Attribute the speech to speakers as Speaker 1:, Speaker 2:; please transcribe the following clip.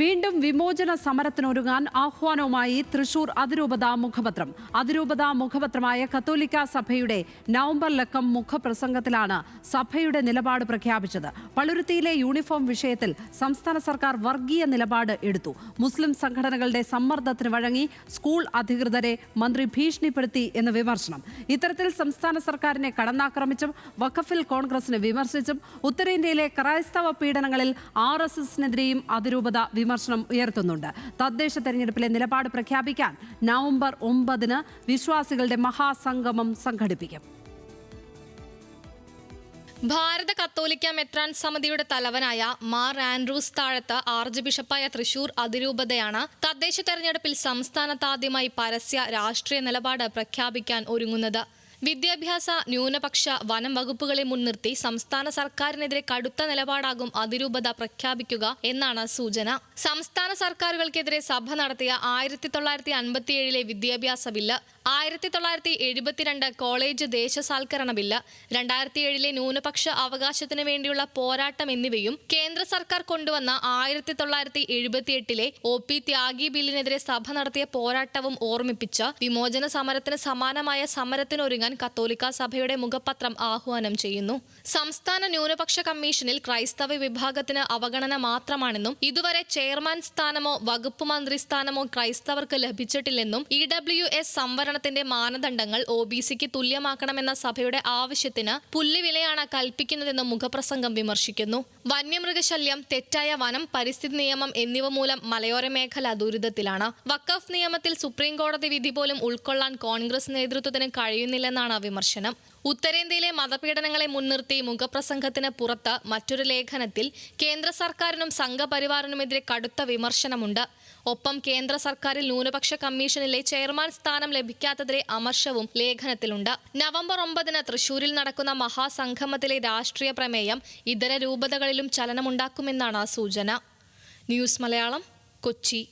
Speaker 1: വീണ്ടും വിമോചന സമരത്തിനൊരുങ്ങാൻ ആഹ്വാനവുമായി തൃശൂർ അതിരൂപതാ മുഖപത്രം. അതിരൂപതാ മുഖപത്രമായ കത്തോലിക്ക സഭയുടെ നവംബർ ലക്കം മുഖപ്രസംഗത്തിലാണ് സഭയുടെ നിലപാട് പ്രഖ്യാപിച്ചത്. പളുരുത്തിയിലെ യൂണിഫോം വിഷയത്തിൽ സംസ്ഥാന സർക്കാർ വർഗീയ നിലപാട് എടുത്തു. മുസ്ലിം സംഘടനകളുടെ സമ്മർദ്ദത്തിന് വഴങ്ങി സ്കൂൾ അധികൃതരെ മന്ത്രി ഭീഷണിപ്പെടുത്തി എന്ന വിമർശനം. ഇത്തരത്തിൽ സംസ്ഥാന സർക്കാരിനെ കടന്നാക്രമിച്ചും വഖഫിൽ കോൺഗ്രസിനെ വിമർശിച്ചും ഉത്തരേന്ത്യയിലെ ക്രൈസ്തവ പീഡനങ്ങളിൽ ആർ എസ് എസിനെതിരെയും അതിരൂപത വിമർശനം ഉയർത്തുന്നുണ്ട്. തദ്ദേശ തെരഞ്ഞെടുപ്പിലെ നിലപാട് പ്രഖ്യാപിക്കാൻ നവംബർ ഒമ്പതിന് വിശ്വാസികളുടെ മഹാസംഗമം സംഘടിപ്പിക്കും.
Speaker 2: ഭാരത കത്തോലിക്ക മെത്രാൻ സമിതിയുടെ തലവനായ മാർ ആൻഡ്രൂസ് താഴത്ത് ആർച്ച് ബിഷപ്പായ തൃശൂർ അതിരൂപതയാണ് തദ്ദേശ തെരഞ്ഞെടുപ്പിൽ സംസ്ഥാനത്താദ്യമായി പരസ്യ രാഷ്ട്രീയ നിലപാട് പ്രഖ്യാപിക്കാൻ ഒരുങ്ങുന്നത്. വിദ്യാഭ്യാസ ന്യൂനപക്ഷ വനം വകുപ്പുകളെ മുൻനിർത്തി സംസ്ഥാന സർക്കാരിനെതിരെ കടുത്ത നിലപാടാകും അതിരൂപത പ്രഖ്യാപിക്കുക എന്നാണ് സൂചന. സംസ്ഥാന സർക്കാരുകൾക്കെതിരെ സഭ നടത്തിയ ആയിരത്തി തൊള്ളായിരത്തി അൻപത്തിയേഴിലെ വിദ്യാഭ്യാസ ബില്ല് ആയിരത്തി തൊള്ളായിരത്തി എഴുപത്തിരണ്ട് കോളേജ് ദേശസാൽക്കരണ ബില്ല് രണ്ടായിരത്തി ഏഴിലെ ന്യൂനപക്ഷ അവകാശത്തിന് വേണ്ടിയുള്ള പോരാട്ടം എന്നിവയും കേന്ദ്ര സർക്കാർ കൊണ്ടുവന്ന ആയിരത്തി തൊള്ളായിരത്തി എഴുപത്തിയെട്ടിലെ ഒ പി ത്യാഗി ബില്ലിനെതിരെ സഭ നടത്തിയ പോരാട്ടവും ഓർമ്മിപ്പിച്ച് വിമോചന സമരത്തിന് സമാനമായ സമരത്തിനൊരുങ്ങാൻ കത്തോലിക്ക സഭയുടെ മുഖപത്രം ആഹ്വാനം ചെയ്യുന്നു. സംസ്ഥാന ന്യൂനപക്ഷ കമ്മീഷനിൽ ക്രൈസ്തവ വിഭാഗത്തിന് അവഗണന മാത്രമാണെന്നും ഇതുവരെ ചെയർമാൻ സ്ഥാനമോ വകുപ്പ് മന്ത്രി സ്ഥാനമോ ക്രൈസ്തവർക്ക് ലഭിച്ചിട്ടില്ലെന്നും ഇ ഡബ്ല്യു എസ് സംവരണത്തിന്റെ മാനദണ്ഡങ്ങൾ ഒ ബി സിക്ക് തുല്യമാക്കണമെന്ന സഭയുടെ ആവശ്യത്തിന് പുല്ലുവിലയാണ് കൽപ്പിക്കുന്നതെന്നും മുഖപ്രസംഗം വിമർശിക്കുന്നു. വന്യമൃഗശല്യം തെറ്റായ വനം പരിസ്ഥിതി നിയമം എന്നിവ മൂലം മലയോര മേഖല ദുരിതത്തിലാണ്. വക്കഫ് നിയമത്തിൽ സുപ്രീം കോടതി വിധി പോലും ഉൾക്കൊള്ളാൻ കോൺഗ്രസ് നേതൃത്വത്തിന് കഴിയുന്നില്ലെന്നാണ് വിമർശനം. ഉത്തരേന്ത്യയിലെ മതപീഡനങ്ങളെ മുൻനിർത്തി മുഖപ്രസംഗത്തിന് പുറത്ത് മറ്റൊരു ലേഖനത്തിൽ കേന്ദ്ര സർക്കാരിനും സംഘപരിവാറിനുമെതിരെ കടുത്ത വിമർശനമുണ്ട്. ഒപ്പം കേന്ദ്ര സർക്കാരിൽ ന്യൂനപക്ഷ കമ്മീഷനിലെ ചെയർമാൻ സ്ഥാനം ലഭിക്കാത്തതിലെ അമർഷവും ലേഖനത്തിലുണ്ട്. നവംബർ ഒമ്പതിന് തൃശൂരിൽ നടക്കുന്ന മഹാസംഗമത്തിലെ രാഷ്ട്രീയ പ്രമേയം ഇതര രൂപതകളിലും ചലനമുണ്ടാക്കുമെന്നാണ് സൂചന. ന്യൂസ് മലയാളം കൊച്ചി.